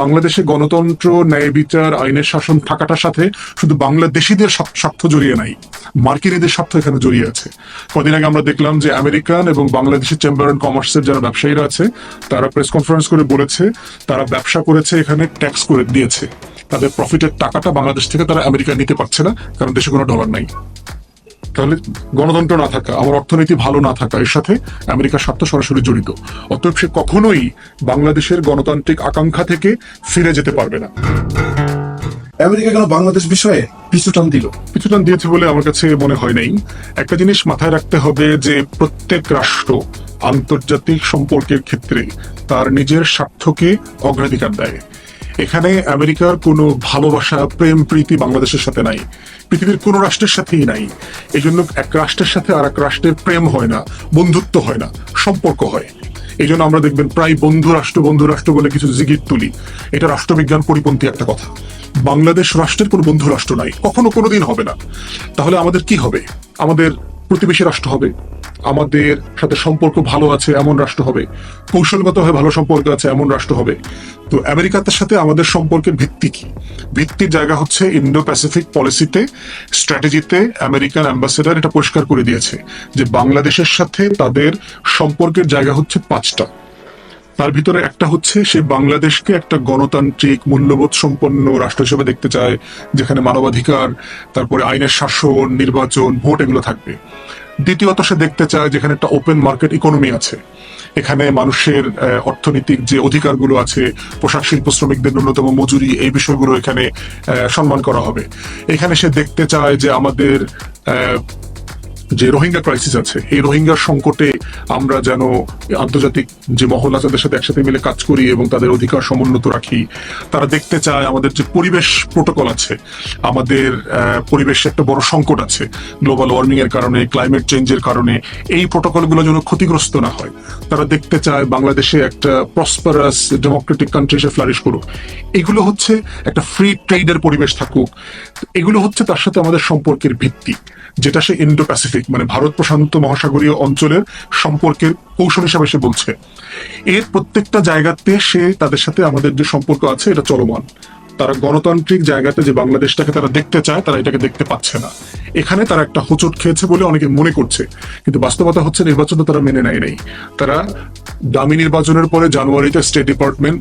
বাংলাদেশে গণতন্ত্র, ন্যায় বিচার, আইনের শাসন থাকাটার সাথে শুধু বাংলাদেশিদের স্বার্থ জড়িয়ে নাই, মার্কিনীদের স্বার্থ এখানে জড়িয়ে আছে। কদিন আগে আমরা দেখলাম যে আমেরিকান এবং বাংলাদেশের চেম্বার অ্যান্ড কমার্সের যারা ব্যবসায়ীরা আছে, তারা প্রেস কনফারেন্স করে বলেছে, তারা ব্যবসা করেছে, এখানে ট্যাক্স করে দিয়েছে। তাদের প্রফিটের টাকাটা বাংলাদেশ থেকে তারা আমেরিকা নিতে পারছে না, কারণ দেশে কোনো ডলার নাই। তাহলে গণতন্ত্র না থাকা আমার অর্থনীতি ভালো না থাকা এর সাথে আমেরিকার স্বার্থ সরাসরি জড়িত। অতএব সে কখনোই বাংলাদেশের গণতান্ত্রিক আকাঙ্ক্ষা থেকে ফিরে যেতে পারবে না। আমেরিকা কেন বাংলাদেশ বিষয়ে পিছু টান দিল? কিছুটা দিয়েছে বলে আমার কাছে মনে হয় নাই। একটা জিনিস মাথায় রাখতে হবে যে প্রত্যেক রাষ্ট্র আন্তর্জাতিক সম্পর্কের ক্ষেত্রে তার নিজের স্বার্থকে অগ্রাধিকার দেয়। এখানে আমেরিকার কোনো ভালোবাসা, প্রেম, প্রীতি বাংলাদেশের সাথে নাই। পৃথিবীর কোনো রাষ্ট্রের সাথেই নাই। এই জন্য এক রাষ্ট্রের সাথে আর এক রাষ্ট্রের প্রেম হয় না, বন্ধুত্ব হয় না, সম্পর্ক হয়। এই জন্য আমরা দেখবেন প্রায় বন্ধু, রাষ্ট্র বন্ধু, রাষ্ট্র বলে কিছু জিগির তুলি। এটা রাষ্ট্রবিজ্ঞান পরিপন্থী একটা কথা। বাংলাদেশ রাষ্ট্রের কোনো বন্ধু, রাষ্ট্র নাই। কখনো কোনোদিন হবে না। তাহলে আমাদের কি হবে? আমাদের প্রতিবেশী রাষ্ট্র হবে। আমাদের সাথে সম্পর্ক ভালো আছে, এমন রাষ্ট্র হবে। কৌশলগতভাবে ভালো সম্পর্ক আছে, এমন রাষ্ট্র হবে। তো আমেরিকার সাথে আমাদের সম্পর্কের ভিত্তি কি? ভিত্তির জায়গা হচ্ছে ইন্ডো প্যাসিফিক পলিসিতে, স্ট্র্যাটেজিতে আমেরিকান অ্যাম্বাসেডার এটা পরিষ্কার করে দিয়েছে যে বাংলাদেশের সাথে তাদের সম্পর্কের জায়গা হচ্ছে পাঁচটা। তার ভিতরে একটা হচ্ছে, সে বাংলাদেশকে একটা গণতান্ত্রিক, মূল্যবোধ সম্পন্ন রাষ্ট্র হিসেবে দেখতে চায়, যেখানে মানবাধিকার, তারপরে আইনের শাসন, নির্বাচন, ভোট এগুলো থাকবে। দ্বিতীয়ত সে দেখতে চায়, যেখানে একটা ওপেন মার্কেট ইকোনমি আছে। এখানে মানুষের অর্থনৈতিক যে অধিকারগুলো আছে, পোশাক শিল্প শ্রমিকদের ন্যূনতম মজুরি, এই বিষয়গুলো এখানে সম্মান করা হবে। এখানে সে দেখতে চায় যে আমাদের যে রোহিঙ্গা ক্রাইসিস আছে, এই রোহিঙ্গার সংকটে আমরা যেন আন্তর্জাতিক যে মহল আছে, তাদের সাথে একসাথে মিলে কাজ করি এবং তাদের অধিকার সমুন্নত রাখি। তারা দেখতে চায় আমাদের যে পরিবেশ প্রোটোকল আছে, আমাদের পরিবেশে একটা বড় সংকট আছে গ্লোবাল ওয়ার্মিং এর কারণে ক্লাইমেট চেঞ্জের কারণে। এই প্রোটোকলগুলো যেন ক্ষতিগ্রস্ত না হয়। তারা দেখতে চায় বাংলাদেশে একটা প্রসপারাস ডেমোক্রেটিক কান্ট্রি হিসেবে ফ্লারিশ করুক। এগুলো হচ্ছে একটা ফ্রি ট্রেডের পরিবেশ থাকুক। এগুলো হচ্ছে তার সাথে আমাদের সম্পর্কের ভিত্তি। যেটা সে ইন্ডো প্যাসিফিক মানে ভারত প্রশান্ত মহাসাগরীয় অঞ্চলের সম্পর্কের কৌশল হিসাবে সে বলছে। এর প্রত্যেকটা জায়গাতে সে তাদের সাথে আমাদের যে সম্পর্ক আছে, এটা চলমান। তারা গণতান্ত্রিক জায়গাতে যে বাংলাদেশটাকে তারা দেখতে চায়, তারা এটাকে দেখতে পাচ্ছে না। এখানে তারা একটা হোঁচট খেয়েছে বলে অনেকে মনে করছে, কিন্তু বাস্তবতা হচ্ছে নির্বাচন তো তারা মেনে নেয় নাই তারা দামি নির্বাচনের পরে জানুয়ারিতে স্টেট ডিপার্টমেন্ট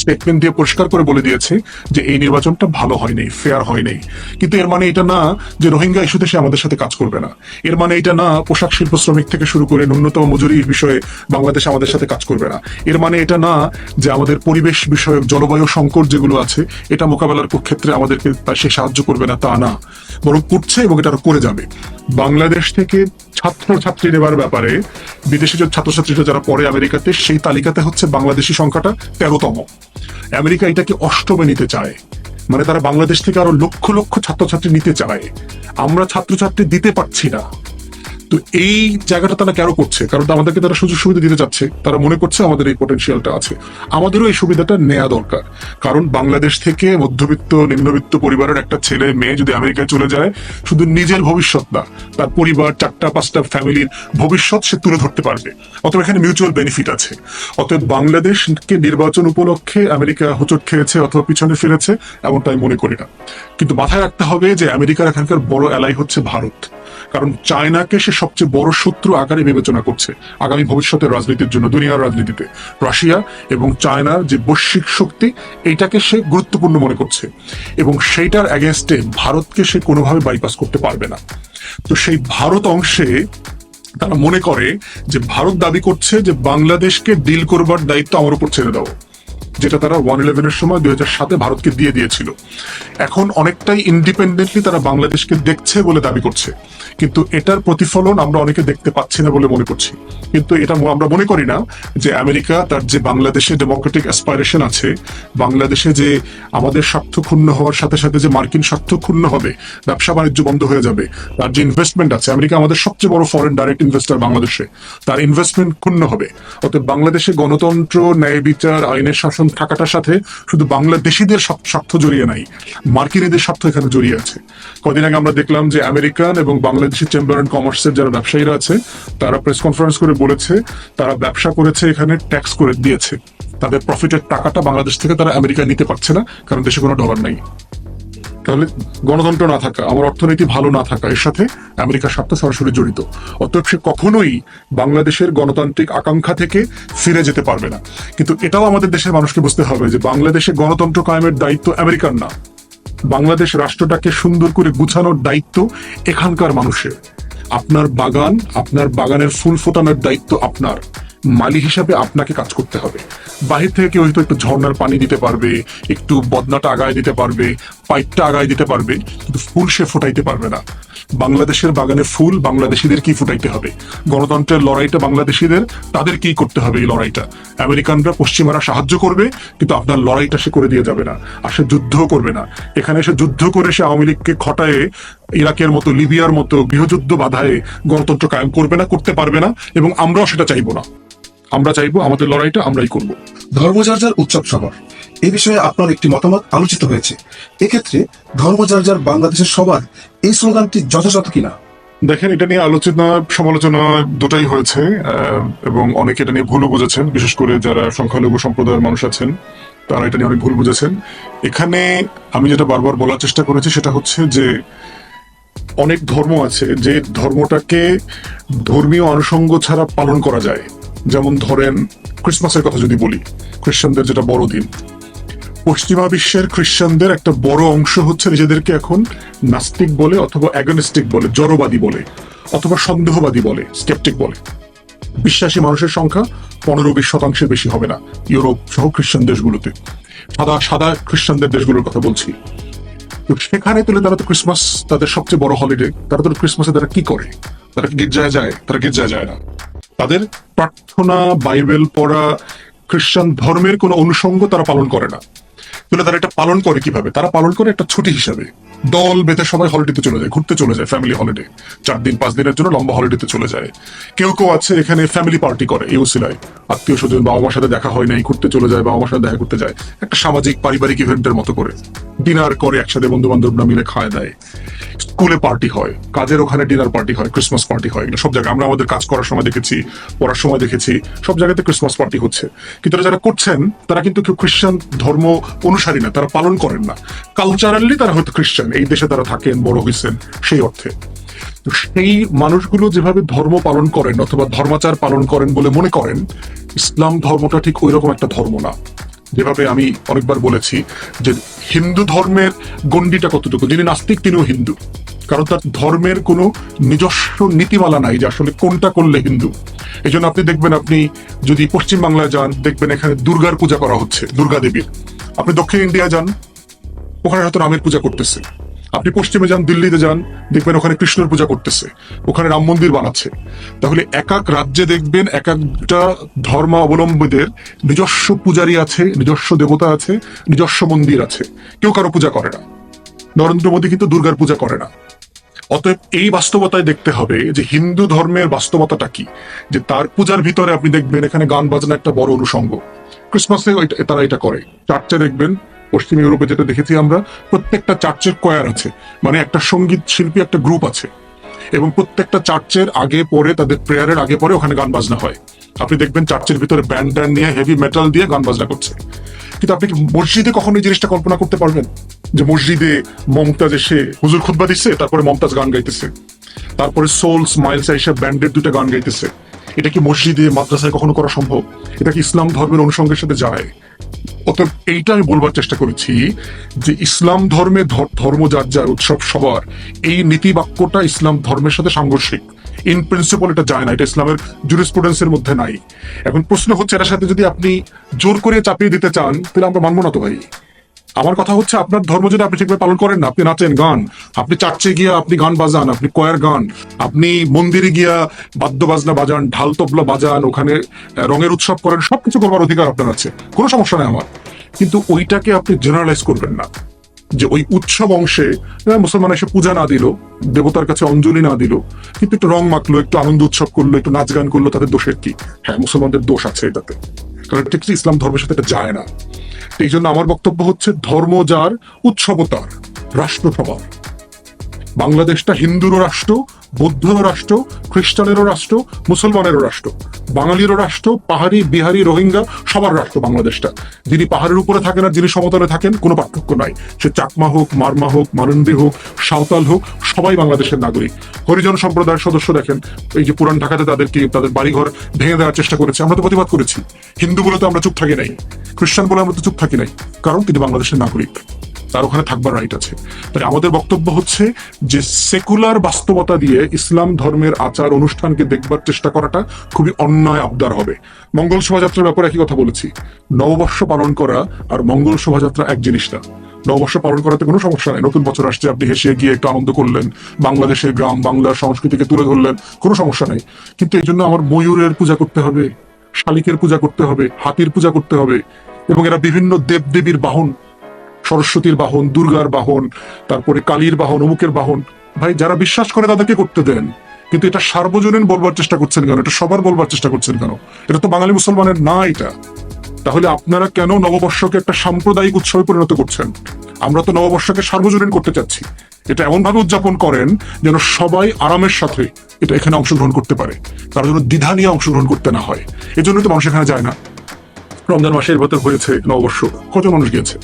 স্টেটমেন্ট দিয়ে পরিষ্কার করে বলে দিয়েছে যে এই নির্বাচনটা ভালো হয়নি ফেয়ার হয় নাই কিন্তু এর মানে এটা না যে রোহিঙ্গা ইস্যুতে সে আমাদের সাথে কাজ করবে না। এর মানে এটা না পোশাক শিল্প শ্রমিক থেকে শুরু করে ন্যূনতম মজুরির বিষয়ে বাংলাদেশ আমাদের সাথে কাজ করবে না। এর মানে এটা না যে আমাদের পরিবেশ বিষয়ক জলবায়ু সংকট যেগুলো আছে, এটা মোকাবেলার ক্ষেত্রে আমাদেরকে সে সাহায্য করবে না, তা না। বরং করছে এবং এটা করে যাবে। বাংলাদেশ থেকে ছাত্র ছাত্রী নেবার ব্যাপারে বিদেশি ছাত্রছাত্রীরা যারা পড়ে আমেরিকাতে, সেই তালিকাতে হচ্ছে বাংলাদেশি সংখ্যাটা তেরোতম। আমেরিকা এটাকে অষ্টমে নিতে চায়। মানে তারা বাংলাদেশ থেকে আরও লক্ষ লক্ষ ছাত্রছাত্রী নিতে চায়। আমরা ছাত্রছাত্রী দিতে পারছি না। তো এই জায়গাটা তারা কেন করছে? কারণ আমাদেরকে তারা সুযোগ সুবিধা দিতে যাচ্ছে তারা মনে করছে আমাদের এই পোটেনশিয়ালটা আছে। আমাদেরও এই সুবিধাটা নেওয়া দরকার। কারণ বাংলাদেশ থেকে মধ্যবিত্ত, নিম্নবিত্ত পরিবারের একটা ছেলে, মেয়ে যদি আমেরিকায় চলে যায়, শুধু নিজের ভবিষ্যৎ না, তার পরিবার, চারটা, পাঁচটা ফ্যামিলির ভবিষ্যৎ সে তুলে ধরতে পারবে। অতএব এখানে মিউচুয়াল বেনিফিট আছে। অতএব বাংলাদেশকে নির্বাচন উপলক্ষে আমেরিকা হোঁচট খেয়েছে অথবা পিছনে ফিরেছে আমি মনে করি না। কিন্তু মাথায় রাখতে হবে যে আমেরিকার এখানকার বড় এলাই হচ্ছে ভারত। কারণ চায়নাকে সে সবচেয়ে বড় শত্রু আকারে বিবেচনা করছে আগামী ভবিষ্যতের রাজনীতির জন্য, দুনিয়ার রাজনীতিতে। রাশিয়া এবং চায়নার যে বৈশ্বিক শক্তি এইটাকে সে গুরুত্বপূর্ণ মনে করছে। এবং সেইটার অ্যাগেনস্টে ভারতকে সে কোনোভাবে বাইপাস করতে পারবে না। তো সেই ভারত অংশে তারা মনে করে যে, ভারত দাবি করছে যে, বাংলাদেশকে ডিল করবার দায়িত্ব আমার উপর ছেড়ে দাও। যেটা তারা ওয়ান ইলেভেনের সময় দুই হাজার সাতে ভারতকে দিয়ে দিয়েছিল। এখন অনেকটাই ইন্ডিপেন্ডেন্টলি তারা বাংলাদেশকে দেখছে বলে দাবি করছে। কিন্তু এটার প্রতিফলন আমরা অনেকে দেখতে পাচ্ছি না বলে মনে করছি। কিন্তু এটা আমরা মনে করি না যে আমেরিকা তার যে বাংলাদেশে ডেমোক্রেটিক অ্যাসপাইরেশন আছে, বাংলাদেশে যে আমাদের স্বার্থ ক্ষুণ্ণ হওয়ার সাথে সাথে যে মার্কিন স্বার্থ ক্ষুণ্ণ হবে, ব্যবসা বাণিজ্য বন্ধ হয়ে যাবে, তার যে ইনভেস্টমেন্ট আছে, আমেরিকা আমাদের সবচেয়ে বড় ফরেন ডাইরেক্ট ইনভেস্টার বাংলাদেশে, তার ইনভেস্টমেন্ট ক্ষুণ্ণ হবে। অতএব বাংলাদেশে গণতন্ত্র, ন্যায় বিচার, আইনের শাসন থাকাটার সাথে শুধু বাংলাদেশিদের স্বার্থ- জড়িয়ে নাই, মার্কিনীদের স্বার্থ এখানে জড়িয়ে আছে। কদিন আগে আমরা দেখলাম যে আমেরিকান এবং বাংলাদেশি চেম্বার অ্যান্ড কমার্সের যারা ব্যবসায়ীরা আছে, তারা প্রেস কনফারেন্স করে বলেছে, তারা ব্যবসা করেছে, এখানে ট্যাক্স করে দিয়েছে। তাদের প্রফিটের টাকাটা বাংলাদেশ থেকে তারা আমেরিকায় নিতে পারছে না, কারণ দেশে কোনো ডলার নাই। তাহলে গণতন্ত্র না থাকা, আমার অর্থনীতি ভালো না থাকা, এর সাথে আমেরিকার স্বার্থ সরাসরি জড়িত। অতএব সে কখনোই বাংলাদেশের গণতান্ত্রিক আকাঙ্ক্ষা থেকে ফিরে যেতে পারবে না। কিন্তু এটাও আমাদের দেশের মানুষকে বুঝতে হবে যে বাংলাদেশে গণতন্ত্র কায়েমের দায়িত্ব আমেরিকার না। বাংলাদেশ রাষ্ট্রটাকে সুন্দর করে গুছানোর দায়িত্ব এখানকার মানুষের। আপনার বাগান, আপনার বাগানের ফুল ফোটানোর দায়িত্ব আপনার। মালি হিসাবে আপনাকে কাজ করতে হবে। বাহির থেকে কেউ হয়তো একটু ঝর্নার পানি দিতে পারবে, একটু বদনাটা আগায় দিতে পারবে, পাইপটা আগায় দিতে পারবে, কিন্তু ফুল সে ফোটাইতে পারবে না। বাংলাদেশের বাগানে ফুল বাংলাদেশিদের কি ফুটাইতে হবে? গণতন্ত্রের লড়াইটা বাংলাদেশিদের, তাদের কি করতে হবে এই লড়াইটা? আমেরিকানরা পশ্চিমারা সাহায্য করবে, কিন্তু আপনার লড়াইটা সে করে দিয়ে যাবে না, আর সে যুদ্ধও করবে না। এখানে সে যুদ্ধ করে সে আওয়ামী লীগকে খটায়ে ইরাকের মতো, লিবিয়ার মতো গৃহযুদ্ধ বাধায় গণতন্ত্র কায়েম করবে না, করতে পারবে না, এবং আমরাও সেটা চাইব না। আমরা চাইব আমাদের লড়াইটা আমরাই করব। ধর্মযার উৎসব সবার এ বিষয়ে আপনার একটি মতামত আলোচিত হয়েছে। এক্ষেত্রে ধর্মযার বাংলাদেশের সবার এই স্লোগানটি যথাযথ কিনা? দেখেন এটা নিয়ে আলোচনা সমালোচনা দুটাই হয়েছে এবং অনেকে এটা নিয়ে ভুলও বুঝেছেন। বিশেষ করে যারা সংখ্যালঘু সম্প্রদায়ের মানুষ আছেন তারা এটা নিয়ে অনেক ভুল বুঝেছেন। এখানে আমি যেটা বারবার বলার চেষ্টা করেছি সেটা হচ্ছে যে অনেক ধর্ম আছে যে ধর্মটাকে ধর্মীয় অনুষঙ্গ ছাড়া পালন করা যায়। যেমন ধরেন ক্রিসমাসের কথা যদি বলি খ্রিস্টানদের যেটা বড়দিন পশ্চিমা বিশ্বের খ্রিস্টানদের একটা বড় অংশ হচ্ছে নিজেদেরকে এখন নাস্তিক বলে অথবা অ্যাগনিস্টিক বলে, জড়বাদী বলে, অথবা সন্দেহবাদী বলে স্কেপটিক বলে। বিশ্বাসী মানুষের সংখ্যা পনেরো বিশ শতাংশের বেশি হবে না ইউরোপ সহ খ্রিস্টান দেশগুলোতে। সাদা সাদা খ্রিস্টানদের দেশগুলোর কথা বলছি। তো সেখানে তুলে তারা তো ক্রিসমাস তাদের সবচেয়ে বড় হলিডে তারা তো ক্রিসমাসে তারা কি করে? তারা গির্জায় যায়? তারা গির্জায় যায় না। তাদের প্রার্থনা, বাইবেল পড়া, খ্রিস্টান ধর্মের কোনো অনুষঙ্গ তারা পালন করে না। তাহলে তারা এটা পালন করে কীভাবে? তারা পালন করে একটা ছুটি হিসাবে। দল বেঁধে সবাই হলিডেতে চলে যায়, ঘুরতে চলে যায় ফ্যামিলি হলিডে চার দিন, পাঁচ দিনের জন্য লম্বা হলিডেতে চলে যায়। কেউ কেউ আছে এখানে ফ্যামিলি পার্টি করে এই উসিলায় আত্মীয় স্বজন বাবা মার সাথে দেখা হয় নাই, ঘুরতে চলে যায়, বাবা মার সাথে দেখা করতে যায়। একটা সামাজিক পারিবারিক ইভেন্টের মতো করে। ডিনার করে একসাথে বন্ধু বান্ধবরা মিলে খায় দেয়। স্কুলে পার্টি হয়, কাজের ওখানে ডিনার পার্টি হয় ক্রিসমাস পার্টি হয়, এগুলো সব জায়গায়। আমরা আমাদের কাজ করার সময় দেখেছি, পড়ার সময় দেখেছি, সব জায়গাতে ক্রিসমাস পার্টি হচ্ছে। কিন্তু যারা করছেন, তারা কিন্তু কেউ খ্রিস্টান ধর্ম অনুসারী না, তারা পালন করেন না। কালচারালি তারা হয়তো খ্রিস্টান এই দেশে তারা থাকেন, বড় হয়েছেন, সেই অর্থে। সেই মানুষগুলো যেভাবে ধর্ম পালন করেন অথবা ধর্মাচার পালন করেন বলে মনে করেন, ইসলাম ধর্মটা ঠিক ওই রকম একটা ধর্ম না। যেভাবে আমি অনেকবার বলেছি যে হিন্দু ধর্মের গণ্ডিটা কতটুকু? যিনি নাস্তিক, তিনিও হিন্দু। কারণ তার ধর্মের কোনো নিজস্ব নীতিমালা নাই যে আসলে কোনটা করলে হিন্দু। এই জন্য আপনি দেখবেন আপনি যদি পশ্চিম বাংলায় যান, দেখবেন এখানে দুর্গার পূজা করা হচ্ছে, দুর্গা দেবীর। আপনি দক্ষিণ ইন্ডিয়া যান, ওখানে হয়তো রামের পূজা করতেছে। আপনি পশ্চিমে যান, দিল্লিতে যান, দেখবেন ওখানে কৃষ্ণের পূজা করতেছে। ওখানে রাম মন্দির বানাচ্ছে। তাহলে এক এক রাজ্যে দেখবেন এক একটা ধর্মাবলম্বীদের নিজস্ব পূজারী আছে, নিজস্ব দেবতা আছে, নিজস্ব মন্দির আছে। কেউ কারও পূজা করে না। নরেন্দ্র মোদী কিন্তু দুর্গার পূজা করে না। অতএব এই বাস্তবতায় দেখতে হবে যে হিন্দু ধর্মের বাস্তবতাটা কি? যে তার পূজার ভিতরে আপনি দেখবেন এখানে গান বাজনা একটা বড় অনুষঙ্গ। ক্রিসমাসে তারা এটা করে। চার্চে দেখবেন পশ্চিম ইউরোপে যেটা দেখেছি আমরা, প্রত্যেকটা চার্চের কয়ার আছে। মানে একটা সংগীত শিল্পী, একটা গ্রুপ আছে। এবং প্রত্যেকটা চার্চের আগে পরে, তাদের প্রেয়ারের আগে পরে ওখানে গান বাজনা হয়। আপনি দেখবেন চার্চের ভিতরে ব্যান্ড ট্যান্ড নিয়ে হেভি মেটাল দিয়ে গান বাজনা করছে। কিন্তু আপনি কি মসজিদে কখনো এই জিনিসটা কল্পনা করতে পারবেন? যে মসজিদে মমতাজ এসে হুজুর খুতবা দিচ্ছে তারপরে মমতাজ গান গাইতেছে। তারপরে সোল স্মাইলস এসে ব্যান্ডের দুটো গান গাইতেছে। এটা কি মসজিদে, মাদ্রাসায় কখনো করা সম্ভব? এটা কি ইসলাম ধর্মের অনুষঙ্গের সাথে যায়? অতএব এইটা আমি বলবার চেষ্টা করেছি যে ইসলাম ধর্মে ধর্ম যার যার উৎসব সবার, এই নীতি বাক্যটা ইসলাম ধর্মের সাথে সাংঘর্ষিক। ইন প্রিন্সিপাল এটা যায় না, এটা ইসলামের জুরিসপ্রুডেন্সের মধ্যে নাই। এখন প্রশ্ন হচ্ছে, এটার সাথে যদি আপনি জোর করে চাপিয়ে দিতে চান, তাহলে আমরা মানবো না তো ভাই? আমার কথা হচ্ছে আপনার ধর্ম যদি আপনি ঠিকভাবে পালন করেন না, আপনি নাচেন গান, আপনি চার্চে গিয়া আপনি গান বাজান, আপনি কয়ার গান, আপনি মন্দিরে গিয়া বাদ্য বাজনা বাজান ঢাল তবলা বাজান, ওখানে রঙের উৎসব করেন, সবকিছু করবার অধিকার আপনার আছে, কোনো সমস্যা নেই আমার। কিন্তু ওইটাকে আপনি জেনারেলাইজ করবেন না, যে ওই উৎসব অংশে মুসলমান এসে পূজা না দিল, দেবতার কাছে অঞ্জলি না দিল, কিন্তু একটু রং মাখলো, একটু আনন্দ উৎসব করল, একটু নাচ গান করল, তাদের দোষের কি? হ্যাঁ মুসলমানদের দোষ আছে এটাতে। কারণ এটা ইসলাম ধর্মের সাথে এটা যায় না। এই জন্য আমার বক্তব্য হচ্ছে ধর্ম যার উৎসবতার রাষ্ট্র বাংলাদেশটা হিন্দুরও রাষ্ট্র, বৌদ্ধেরও রাষ্ট্র, খ্রিস্টানেরও রাষ্ট্র, মুসলমানেরও রাষ্ট্র। বাঙালিরও রাষ্ট্র, পাহাড়ি, বিহারি, রোহিঙ্গা, সবার রাষ্ট্র বাংলাদেশটা। যিনি পাহাড়ের উপরে থাকেন আর যিনি সমতলে থাকেন, কোনো পার্থক্য নাই। সে চাকমা হোক, মারমা হোক মারন্দি হোক, সাঁওতাল হোক, সবাই বাংলাদেশের নাগরিক। হরিজন সম্প্রদায়ের সদস্য দেখেন, এই যে পুরান ঢাকাতে তাদেরকে তাদের বাড়িঘর ভেঙে দেওয়ার চেষ্টা করেছে, আমরা তো প্রতিবাদ করেছি। হিন্দু বলে তো আমরা চুপ থাকি নাই, খ্রিস্টান বলে আমরা তো চুপ থাকি নাই, কারণ তিনি বাংলাদেশের নাগরিক। তার ওখানে থাকবার রাইট আছে। তাই আমাদের বক্তব্য হচ্ছে যে সেকুলার বাস্তবতা দিয়ে ইসলাম ধর্মের আচার অনুষ্ঠানকে দেখবার চেষ্টা করাটা খুবই অন্যায় আবদার হবে। মঙ্গল শোভাযাত্রার ব্যাপারে একই কথা বলেছি। নববর্ষ পালন করা আর মঙ্গল শোভাযাত্রা এক জিনিস না। নববর্ষ পালন করাতে কোনো সমস্যা নেই। নতুন বছর আসছে, আপনি হেসে গিয়ে একটু আনন্দ করলেন। বাংলাদেশের গ্রাম বাংলার সংস্কৃতিকে তুলে ধরলেন। কোনো সমস্যা নেই। কিন্তু এই জন্য আমার ময়ূরের পূজা করতে হবে, শালিকের পূজা করতে হবে, হাতির পূজা করতে হবে এবং এরা বিভিন্ন দেবদেবীর বাহন সরস্বতীর বাহন, দুর্গার বাহন, তারপরে কালীর বাহন, অমুকের বাহন। ভাই, যারা বিশ্বাস করে তাদেরকে করতে দেন। কিন্তু এটা সার্বজনীন বলবার চেষ্টা করছেন কেন? এটা সবার বলবার চেষ্টা করছেন কেন? এটা তো বাঙালি মুসলমানের না এটা। তাহলে আপনারা কেন নববর্ষকে একটা সাম্প্রদায়িক উৎসবে পরিণত করছেন? আমরা তো নববর্ষকে সার্বজনীন করতে চাচ্ছি। এটা এমন ভাবে উদযাপন করেন যেন সবাই আরামের সাথে এটা এখানে অংশগ্রহণ করতে পারে। তার জন্য দ্বিধা নিয়ে অংশগ্রহণ করতে না হয়। এজন্য তো মানুষ এখানে যায় না। রমজান মাসের ভেতর হয়েছে নববর্ষ। কত মানুষ গিয়েছে?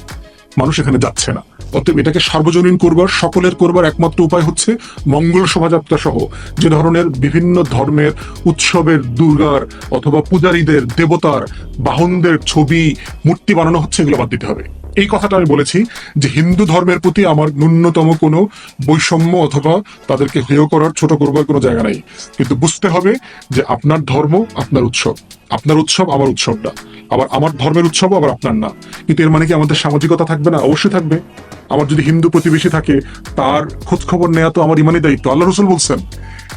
মানুষ এখানে যাচ্ছে না। অতএব এটাকে সার্বজনীন করবার, সকলের করবার একমাত্র উপায় হচ্ছে মঙ্গল শোভাযাত্রা সহ যে ধরনের বিভিন্ন ধর্মের উৎসবের দুর্গার অথবা পূজারীদের দেবতার বাহনদের ছবি, মূর্তি বানানো হচ্ছে, এগুলো বাদ দিতে হবে। এই কথাটা আমি বলেছি যে হিন্দু ধর্মের প্রতি আমার ন্যূনতম কোনো বৈষম্য অথবা তাদেরকে হেয় করার, ছোট করবার কোনো জায়গা নাই। কিন্তু বুঝতে হবে যে আপনার ধর্ম আপনার উৎসব। আপনার উৎসব আমার উৎসব না আবার আমার ধর্মের উৎসবও আবার আপনার না। কিন্তু এর মানে কি আমাদের সামাজিকতা থাকবে না? অবশ্যই থাকবে। আমার যদি হিন্দু প্রতিবেশী থাকে, তার খোঁজ খবর নেওয়া তো আমার ইমানই দায়িত্ব। আল্লাহ রসুল বলছেন,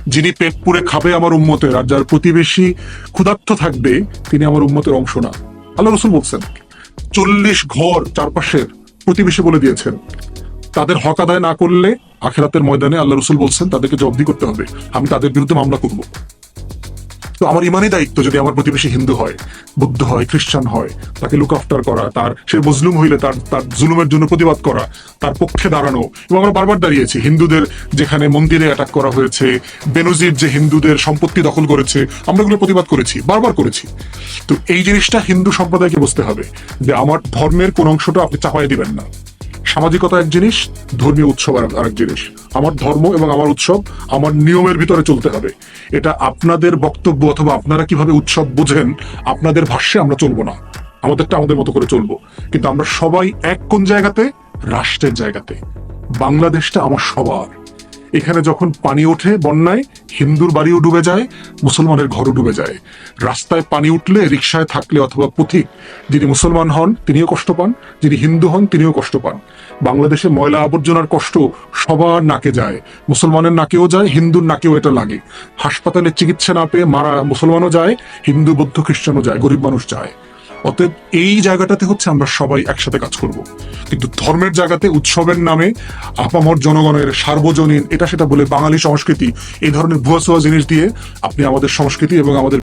যিনি পেট পুরে খাবে আমার উম্মতের, আর যার প্রতিবেশী ক্ষুধার্ত থাকবে, তিনি আমার উম্মতের অংশ না। আল্লাহ রসুল বলছেন চল্লিশ ঘর চারপাশের প্রতিবেশী বলে দিয়েছেন। তাদের হক আদায় না করলে আখেরাতের ময়দানে আল্লাহ রসুল বলছেন, তাদেরকে জব্দি করতে হবে। আমি তাদের বিরুদ্ধে মামলা করব। তো আমার ইমানই দায়িত্ব যদি আমার প্রতিবেশী হিন্দু হয়, বৌদ্ধ হয়, খ্রিস্টান হয়, তাকে লুক আফটার করা, তার সে মজলুম হইলে তার তার জুলুমের জন্য প্রতিবাদ করা, তার পক্ষে দাঁড়ানো এবং আমরা বারবার দাঁড়িয়েছি। হিন্দুদের যেখানে মন্দিরে অ্যাটাক করা হয়েছে, বেনজির যে হিন্দুদের সম্পত্তি দখল করেছে, আমরা এগুলো প্রতিবাদ করেছি, বারবার করেছি। তো এই জিনিসটা হিন্দু সম্প্রদায়কে বুঝতে হবে যে আমার ধর্মের কোন অংশটা আপনি চাপাই দিবেন না। সামাজিকতা এক জিনিস, ধর্মীয় উৎসব আর আরেক জিনিস। আমার ধর্ম এবং আমার উৎসব আমার নিয়মের ভিতরে চলতে হবে। এটা আপনাদের বক্তব্য অথবা আপনারা কীভাবে উৎসব বোঝেন, আপনাদের ভাষ্যে আমরা চলবো না। আমাদেরটা আমাদের মতো করে চলবো। কিন্তু আমরা সবাই এক কোন জায়গাতে? রাষ্ট্রের জায়গাতে। বাংলাদেশটা আমার সবার। এখানে যখন পানি ওঠে বন্যায়, হিন্দুর বাড়িও ডুবে যায়, মুসলমানের ঘরও ডুবে যায়। রাস্তায় পানি উঠলে রিক্সায় থাকলে অথবা পথিক, যিনি মুসলমান হন, তিনিও কষ্ট পান, যিনি হিন্দু হন, তিনিও কষ্ট পান। বাংলাদেশে ময়লা আবর্জনার কষ্ট সবার নাকে যায়, মুসলমানের নাকেও যায়, হিন্দুর নাকেও এটা লাগে। হাসপাতালে চিকিৎসা না পেয়ে মারা মুসলমানও যায়, হিন্দু, বৌদ্ধ, খ্রিস্টানও যায়, গরিব মানুষ যায়। অতএব এই জায়গাটাতে হচ্ছে আমরা সবাই একসাথে কাজ করব। কিন্তু ধর্মের জায়গাতে উৎসবের নামে আপামর জনগণের সার্বজনীন, এটা সেটা বলে বাঙালি সংস্কৃতি, এই ধরনের ভুয়া সোয়া জিনিস দিয়ে আপনি আমাদের সংস্কৃতি এবং আমাদের